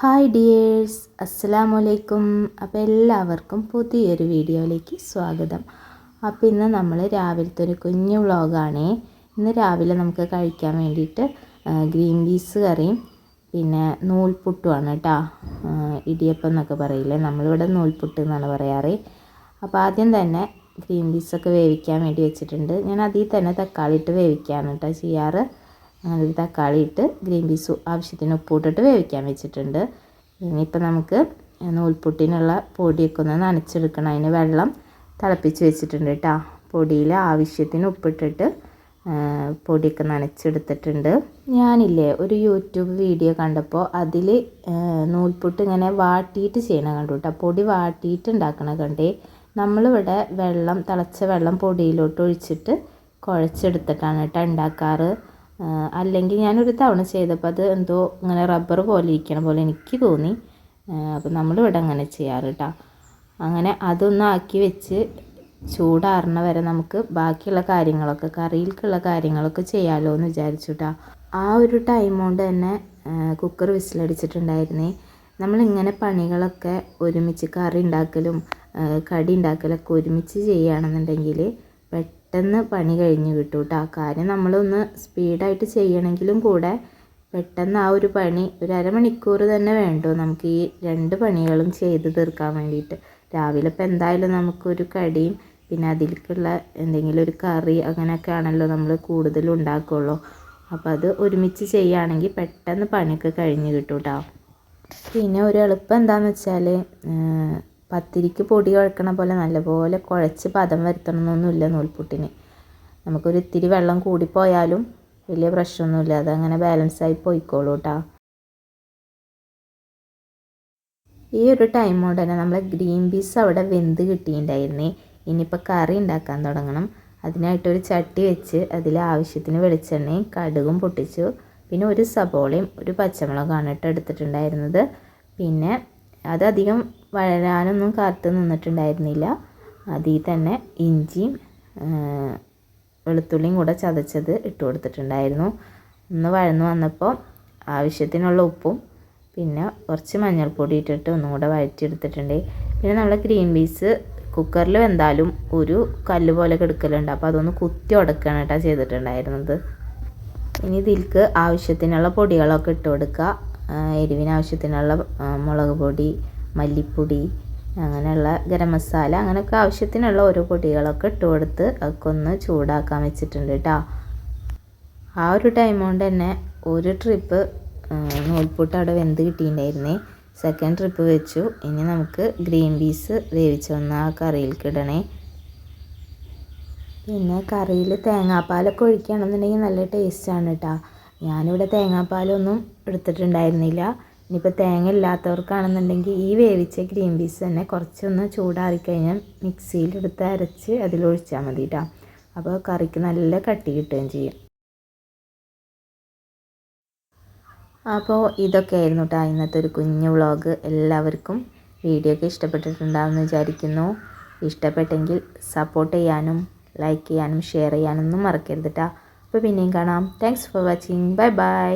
Hi dears അസ്സലാമു അലൈക്കും അപ്പോൾ എല്ലാവർക്കും പുതിയൊരു വീഡിയോയിലേക്ക് സ്വാഗതം. അപ്പോൾ ഇന്ന് നമ്മൾ രാവിലത്തെ ഒരു കുഞ്ഞു വ്ളോഗാണ്. ഇന്ന് രാവിലെ നമുക്ക് കഴിക്കാൻ വേണ്ടിയിട്ട് ഗ്രീൻ പീസ് കറിയും പിന്നെ നൂൽപുട്ടുമാണ് കേട്ടോ ഇടിയപ്പം എന്നൊക്കെ പറയില്ലേ? നമ്മളിവിടെ നൂൽപുട്ട് എന്നാണ് പറയാറ്. അപ്പോൾ ആദ്യം തന്നെ ഗ്രീൻ പീസൊക്കെ വേവിക്കാൻ വേണ്ടി വെച്ചിട്ടുണ്ട്. ഞാൻ അതിൽ തന്നെ തക്കാളി ഇട്ട് വേവിക്കുകയാണ് കേട്ടോ ചെയ്യാറ്. അങ്ങനെ തക്കാളി ഇട്ട് ഗ്രീൻ പീസ് ആവശ്യത്തിന് ഉപ്പിട്ടിട്ട് വേവിക്കാൻ വെച്ചിട്ടുണ്ട്. ഇനിയിപ്പോൾ നമുക്ക് നൂൽപുട്ടിനുള്ള പൊടിയൊക്കെ ഒന്ന് നനച്ചെടുക്കണം. അതിന് വെള്ളം തിളപ്പിച്ച് വെച്ചിട്ടുണ്ട് കേട്ടോ. പൊടിയിൽ ആവശ്യത്തിന് ഉപ്പിട്ടിട്ട് പൊടിയൊക്കെ നനച്ചെടുത്തിട്ടുണ്ട്. ഞാനില്ലേ ഒരു യൂട്യൂബ് വീഡിയോ കണ്ടപ്പോൾ അതിൽ നൂൽപുട്ട് ഇങ്ങനെ വാട്ടിയിട്ട് ചെയ്യണ കണ്ടു കേട്ടോ. പൊടി വാട്ടിയിട്ട് ഉണ്ടാക്കണ കണ്ടേ. നമ്മളിവിടെ വെള്ളം തിളച്ച വെള്ളം പൊടിയിലോട്ട് ഒഴിച്ചിട്ട് കുഴച്ചെടുത്തിട്ടാണ് കേട്ടോ ഉണ്ടാക്കാറ്. അല്ലെങ്കിൽ ഞാനൊരു തവണ ചെയ്തപ്പോൾ അത് എന്തോ ഇങ്ങനെ റബ്ബർ പോലെ ഇരിക്കണ പോലെ എനിക്ക് തോന്നി. അപ്പോൾ നമ്മളിവിടെ അങ്ങനെ ചെയ്യാറ് കേട്ടോ അങ്ങനെ അതൊന്ന് ആക്കി വെച്ച് ചൂടാറണ വരെ നമുക്ക് ബാക്കിയുള്ള കാര്യങ്ങളൊക്കെ കറിയിലേക്കുള്ള കാര്യങ്ങളൊക്കെ ചെയ്യാമല്ലോ എന്ന് വിചാരിച്ചു കേട്ടോ ആ ഒരു ടൈം കൊണ്ട് തന്നെ കുക്കർ വിസിലടിച്ചിട്ടുണ്ടായിരുന്നേ. നമ്മളിങ്ങനെ പണികളൊക്കെ ഒരുമിച്ച് കറി ഉണ്ടാക്കലും കടി ഉണ്ടാക്കലൊക്കെ ഒരുമിച്ച് ചെയ്യുകയാണെന്നുണ്ടെങ്കിൽ പണി കഴിഞ്ഞ് കിട്ടും കേട്ടോ കാര്യം നമ്മളൊന്ന് സ്പീഡായിട്ട് ചെയ്യണമെങ്കിലും കൂടെ പെട്ടെന്ന് ആ ഒരു പണി ഒരു അരമണിക്കൂർ തന്നെ വേണ്ടോ നമുക്ക് ഈ രണ്ട് പണികളും ചെയ്ത് തീർക്കാൻ വേണ്ടിയിട്ട്. രാവിലെ ഇപ്പം എന്തായാലും നമുക്കൊരു കടിയും പിന്നെ അതിലേക്കുള്ള എന്തെങ്കിലും ഒരു കറി അങ്ങനെയൊക്കെ ആണല്ലോ നമ്മൾ കൂടുതലും ഉണ്ടാക്കുള്ളൂ. അപ്പോൾ അത് ഒരുമിച്ച് ചെയ്യുകയാണെങ്കിൽ പെട്ടെന്ന് പണിയൊക്കെ കഴിഞ്ഞ് കിട്ടും കേട്ടോ പിന്നെ ഒരു എളുപ്പം എന്താണെന്ന് വെച്ചാൽ പത്തിരിക്ക് പൊടി കുഴക്കണ പോലെ നല്ലപോലെ കുഴച്ച് പദം വരുത്തണമെന്നൊന്നുമില്ല നൂൽപുട്ടിന്. നമുക്കൊരു ഇത്തിരി വെള്ളം കൂടിപ്പോയാലും വലിയ പ്രശ്നമൊന്നുമില്ല. അതങ്ങനെ ബാലൻസായി പോയിക്കോളൂ കേട്ടോ ഈ ഒരു ടൈം കൊണ്ട് തന്നെ നമ്മൾ ഗ്രീൻ പീസ് അവിടെ വെന്ത് കിട്ടിയിട്ടുണ്ടായിരുന്നേ. ഇനിയിപ്പോൾ കറി ഉണ്ടാക്കാൻ തുടങ്ങണം. അതിനായിട്ടൊരു ചട്ടി വെച്ച് അതിൽ ആവശ്യത്തിന് വെളിച്ചെണ്ണയും കടുകും പൊട്ടിച്ചു. പിന്നെ ഒരു സബോളയും ഒരു പച്ചമുളകാണ് കേട്ടോ എടുത്തിട്ടുണ്ടായിരുന്നത്. പിന്നെ അതധികം വളരാനൊന്നും കാത്തു നിന്നിട്ടുണ്ടായിരുന്നില്ല. അതിൽ തന്നെ ഇഞ്ചിയും വെളുത്തുള്ളിയും കൂടെ ചതച്ചത് ഇട്ട് കൊടുത്തിട്ടുണ്ടായിരുന്നു. ഒന്ന് വഴന്നു വന്നപ്പോൾ ആവശ്യത്തിനുള്ള ഉപ്പും പിന്നെ കുറച്ച് മഞ്ഞൾപ്പൊടി ഇട്ടിട്ട് ഒന്നും കൂടെ വഴറ്റിയെടുത്തിട്ടുണ്ട്. പിന്നെ നമ്മൾ ഗ്രീൻ പീസ് കുക്കറിൽ വെന്താലും ഒരു കല്ല് പോലെ കെടുക്കലുണ്ട്. അപ്പോൾ അതൊന്ന് കുത്തി ഉടക്കുകയാണ് കേട്ടോ ചെയ്തിട്ടുണ്ടായിരുന്നത്. ഇനി ഇതിൽക്ക് ആവശ്യത്തിനുള്ള പൊടികളൊക്കെ ഇട്ട് കൊടുക്കുക. എരിവിന് ആവശ്യത്തിനുള്ള മുളക് പൊടി മല്ലിപ്പൊടി അങ്ങനെയുള്ള ഗരം മസാല അങ്ങനെയൊക്കെ ആവശ്യത്തിനുള്ള ഓരോ പൊടികളൊക്കെ ഇട്ട് കൊടുത്ത് അതൊക്കെ ഒന്ന് ചൂടാക്കാൻ വെച്ചിട്ടുണ്ട് കേട്ടോ ആ ഒരു ടൈം കൊണ്ട് തന്നെ ഒരു ട്രിപ്പ് നൂൽപുട്ട് അവിടെ വെന്ത് കിട്ടിയിട്ടുണ്ടായിരുന്നേ. സെക്കൻഡ് ട്രിപ്പ് വെച്ചു. ഇനി നമുക്ക് ഗ്രീൻ പീസ് വേവിച്ച് വന്ന് ആ കറിയിലേക്ക് ഇടണേ പിന്നെ കറിയിൽ തേങ്ങാപ്പാലൊക്കെ ഒഴിക്കുകയാണെന്നുണ്ടെങ്കിൽ നല്ല ടേസ്റ്റാണ് കേട്ടോ ഞാനിവിടെ തേങ്ങാപ്പാലൊന്നും എടുത്തിട്ടുണ്ടായിരുന്നില്ല. ഇനിയിപ്പോൾ തേങ്ങ ഇല്ലാത്തവർക്കാണെന്നുണ്ടെങ്കിൽ ഈ വേവിച്ച ഗ്രീൻ പീസ് തന്നെ കുറച്ചൊന്ന് ചൂടാറിക്കഴിഞ്ഞാൽ മിക്സിയിലെടുത്ത് അരച്ച് അതിലൊഴിച്ചാൽ മതി കേട്ടോ അപ്പോൾ കറിക്ക് നല്ല കട്ടി കിട്ടുകയും ചെയ്യും. അപ്പോൾ ഇതൊക്കെയായിരുന്നു കേട്ടോ ഇന്നത്തെ ഒരു കുഞ്ഞു വ്ളോഗ്. എല്ലാവർക്കും വീഡിയോ ഒക്കെ ഇഷ്ടപ്പെട്ടിട്ടുണ്ടാവുമെന്ന് വിചാരിക്കുന്നു. ഇഷ്ടപ്പെട്ടെങ്കിൽ സപ്പോർട്ട് ചെയ്യാനും ലൈക്ക് ചെയ്യാനും ഷെയർ ചെയ്യാനൊന്നും മറക്കരുത് കേട്ടോ അപ്പോൾ പിന്നെയും കാണാം. Thanks for watching bye bye